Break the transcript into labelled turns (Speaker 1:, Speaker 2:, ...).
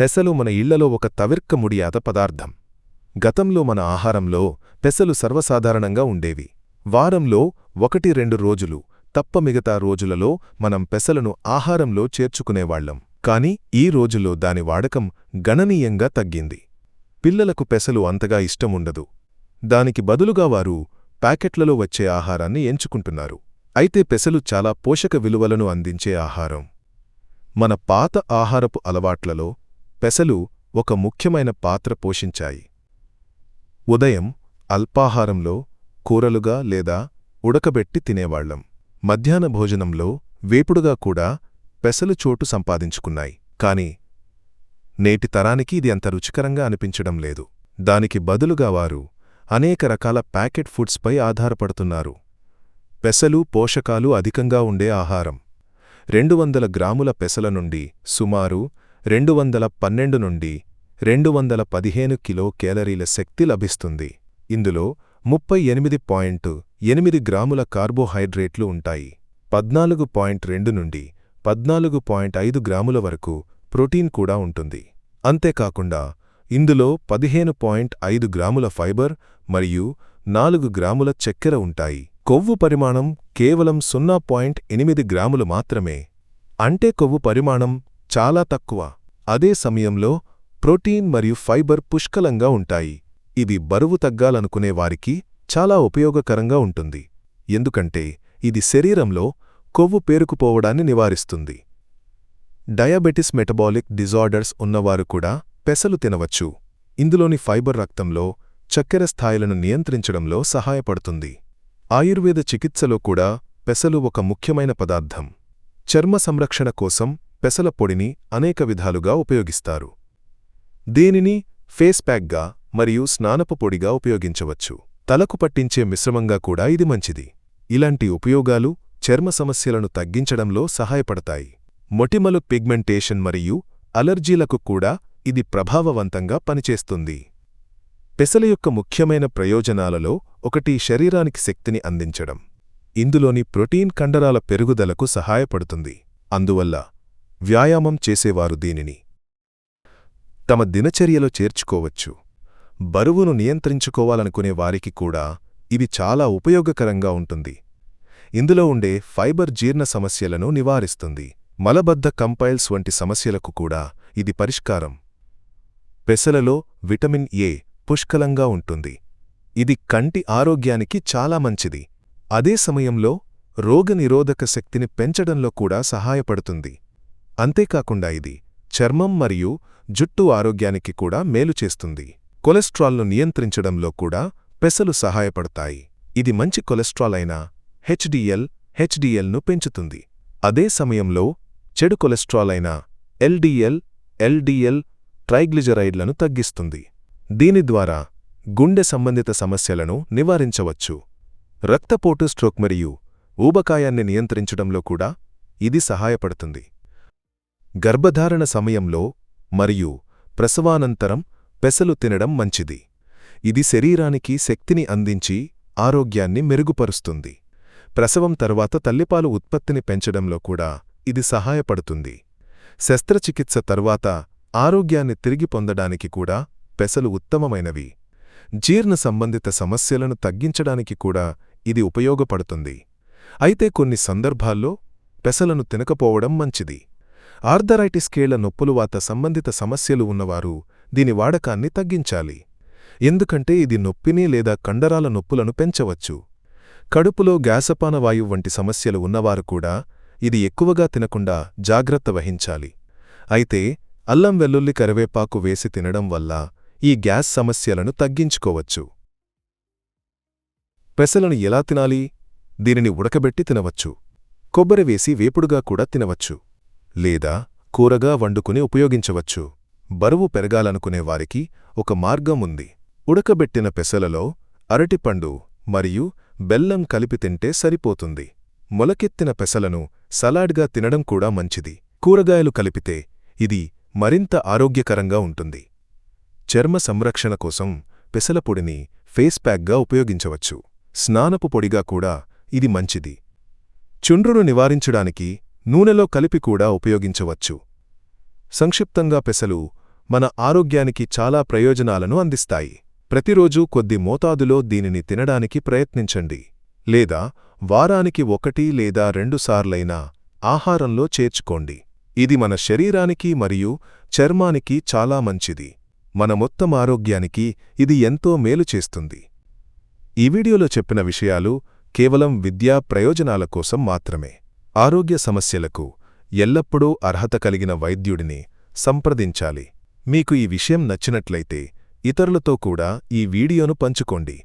Speaker 1: పెసలు మన ఇళ్ళలో ఒక తవిర్క ముడియాత పదార్థం. గతంలో మన ఆహారంలో పెసలు సర్వసాధారణంగా ఉండేవి. వారంలో ఒకటి రెండు రోజులు తప్ప మిగతా రోజులలో మనం పెసలను ఆహారంలో చేర్చుకునేవాళ్ళం కాని ఈ రోజుల్లో దాని వాడకం గణనీయంగా తగ్గింది. పిల్లలకు పెసలు అంతగా ఇష్టముండదు. దానికి బదులుగా వారు ప్యాకెట్లలో వచ్చే ఆహారాన్ని ఎంచుకుంటున్నారు. అయితే పెసలు చాలా పోషక విలువలను అందించే ఆహారం. మన పాత ఆహారపు అలవాట్లలో పెసలు ఒక ముఖ్యమైన పాత్ర పోషించాయి. ఉదయం అల్పాహారంలో కూరలుగా లేదా ఉడకబెట్టి తినేవాళ్ళం మధ్యాహ్న భోజనంలో వేపుడుగా కూడా పెసలు చోటు సంపాదించుకున్నాయి. కాని నేటి తరానికి ఇది అంత రుచికరంగా అనిపించడం లేదు. దానికి బదులుగా వారు అనేక రకాల ప్యాకెట్ ఫుడ్స్పై ఆధారపడుతున్నారు. పెసలు పోషకాలు అధికంగా ఉండే ఆహారం. రెండు వందల గ్రాముల పెసల నుండి సుమారు రెండు వందల పన్నెండు నుండి రెండు వందల పదిహేను కిలో కేలరీల శక్తి లభిస్తుంది. ఇందులో ముప్పై ఎనిమిది పాయింట్ ఎనిమిది గ్రాముల కార్బోహైడ్రేట్లు ఉంటాయి. పద్నాలుగు పాయింట్ రెండు నుండి పద్నాలుగు పాయింట్ ఐదు గ్రాముల వరకు ప్రోటీన్ కూడా ఉంటుంది. అంతేకాకుండా ఇందులో పదిహేను పాయింట్ ఐదు గ్రాముల ఫైబర్ మరియు నాలుగు గ్రాముల చక్కెర ఉంటాయి. కొవ్వు పరిమాణం కేవలం సున్నా పాయింట్ ఎనిమిది గ్రాములు మాత్రమే. అంటే కొవ్వు పరిమాణం చాలా తక్కువ. అదే సమయంలో ప్రోటీన్ మరియు ఫైబర్ పుష్కలంగా ఉంటాయి. ఇది బరువు తగ్గాలనుకునే వారికి చాలా ఉపయోగకరంగా ఉంటుంది. ఎందుకంటే ఇది శరీరంలో కొవ్వు పేరుకుపోవడాన్ని నివారిస్తుంది. డయాబెటిస్ మెటబాలిక్ డిజార్డర్స్ ఉన్నవారు కూడా పెసలు తినవచ్చు. ఇందులోని ఫైబర్ రక్తంలో చక్కెర స్థాయిలను నియంత్రించడంలో సహాయపడుతుంది. ఆయుర్వేద చికిత్సలో కూడా పెసలు ఒక ముఖ్యమైన పదార్థం. చర్మ సంరక్షణ కోసం పెసల పొడిని అనేక విధాలుగా ఉపయోగిస్తారు. దీనిని ఫేస్ ప్యాక్గా మరియు స్నానపు పొడిగా ఉపయోగించవచ్చు. తలకు పట్టించే మిశ్రమంగా కూడా ఇది మంచిది. ఇలాంటి ఉపయోగాలు చర్మ సమస్యలను తగ్గించడంలో సహాయపడతాయి. మొటిమలు పిగ్మెంటేషన్ మరియు అలర్జీలకు కూడా ఇది ప్రభావవంతంగా పనిచేస్తుంది. పెసల యొక్క ముఖ్యమైన ప్రయోజనాలలో ఒకటి శరీరానికి శక్తిని అందించడం. ఇందులోని ప్రోటీన్ కండరాల పెరుగుదలకు సహాయపడుతుంది. అందువల్ల వ్యాయామం చేసేవారు దీనిని. తమ దినచర్యలో చేర్చుకోవచ్చు. బరువును నియంత్రించుకోవాలనుకునే వారికి కూడా ఇది చాలా ఉపయోగకరంగా ఉంటుంది. ఇందులో ఉండే ఫైబర్ జీర్ణ సమస్యలను నివారిస్తుంది. మలబద్ధ కంపైల్స్ వంటి సమస్యలకు కూడా ఇది పరిష్కారం. పెసలలో విటమిన్ ఏ పుష్కలంగా ఉంటుంది. ఇది కంటి ఆరోగ్యానికి చాలా మంచిది. అదే సమయంలో రోగనిరోధక శక్తిని పెంచడంలో కూడా సహాయపడుతుంది. అంతేకాకుండా ఇది చర్మం మరియు జుట్టు ఆరోగ్యానికి కూడా మేలు చేస్తుంది. కొలెస్ట్రాల్ను నియంత్రించడంలో కూడా పెసలు సహాయపడతాయి. ఇది మంచి కొలెస్ట్రాల్ అయిన హెచ్డిఎల్ హెచ్డిఎల్ను పెంచుతుంది. అదే సమయంలో చెడు కొలెస్ట్రాల్ అయిన ఎల్డిఎల్ ఎల్డిఎల్ ట్రైగ్లిజరైడ్లను తగ్గిస్తుంది. దీని ద్వారా గుండె సంబంధిత సమస్యలను నివారించవచ్చు. రక్తపోటు స్ట్రోక్ మరియు ఊబకాయాన్ని నియంత్రించడంలో కూడా ఇది సహాయపడుతుంది. గర్భధారణ సమయంలో మరియు ప్రసవానంతరం పెసలు తినడం మంచిది. ఇది శరీరానికి శక్తిని అందించి ఆరోగ్యాన్ని మెరుగుపరుస్తుంది. ప్రసవం తర్వాత తల్లిపాలు ఉత్పత్తిని పెంచడంలో కూడా ఇది సహాయపడుతుంది. శస్త్రచికిత్స తర్వాత ఆరోగ్యాన్ని తిరిగి పొందడానికి కూడా పెసలు ఉత్తమమైనవి. జీర్ణ సంబంధిత సమస్యలను తగ్గించడానికి కూడా ఇది ఉపయోగపడుతుంది. అయితే కొన్ని సందర్భాల్లో పెసలను తినకపోవడం మంచిది. ఆర్థరైటిస్ కేళ్ళ నొప్పులువాత సంబంధిత సమస్యలు ఉన్నవారు దీని వాడకాన్ని తగ్గించాలి. ఎందుకంటే ఇది నొప్పిని లేదా కండరాల నొప్పులను పెంచవచ్చు. కడుపులో గ్యాసపానవాయువు వంటి సమస్యలు ఉన్నవారు కూడా ఇది ఎక్కువగా తినకుండా జాగ్రత్త వహించాలి. అయితే అల్లం వెల్లుల్లి కరివేపాకు వేసి తినడం వల్ల ఈ గ్యాస్ సమస్యలను తగ్గించుకోవచ్చు. పెసలను ఎలా తినాలి? దీనిని ఉడకబెట్టి తినవచ్చు. కొబ్బరి వేసి వేపుడుగా కూడా తినవచ్చు. లేదా కూరగా వండుకుని ఉపయోగించవచ్చు. బరువు పెరగాలనుకునే వారికి ఒక మార్గం ఉంది. ఉడకబెట్టిన పెసలలో అరటిపండు మరియు బెల్లం కలిపి తింటే సరిపోతుంది. మొలకెత్తిన పెసలను సలాడ్గా తినడం కూడా మంచిది. కూరగాయలు కలిపితే ఇది మరింత ఆరోగ్యకరంగా ఉంటుంది. చర్మ సంరక్షణ కోసం పెసల పొడిని ఫేస్ ప్యాక్గా ఉపయోగించవచ్చు. స్నానపు పొడిగా కూడా ఇది మంచిది. చుండ్రును నివారించడానికి నూనెలో కలిపి కూడా ఉపయోగించవచ్చు. సంక్షిప్తంగా పెసలు మన ఆరోగ్యానికి చాలా ప్రయోజనాలను అందిస్తాయి. ప్రతిరోజూ కొద్ది మోతాదులో దీనిని తినడానికి ప్రయత్నించండి. లేదా వారానికి ఒకటి లేదా రెండుసార్లైనా ఆహారంలో చేర్చుకోండి. ఇది మన శరీరానికి మరియు చర్మానికి చాలా మంచిది. మన మొత్తం ఆరోగ్యానికి ఇది ఎంతో మేలు చేస్తుంది. ఈ వీడియోలో చెప్పిన విషయాలు కేవలం విద్యా ప్రయోజనాల కోసం మాత్రమే. ఆరోగ్య సమస్యలకు ఎల్లప్పుడూ అర్హత కలిగిన వైద్యుడిని సంప్రదించాలి. మీకు ఈ విషయం నచ్చినట్లయితే ఇతరులతో కూడా ఈ వీడియోను పంచుకోండి.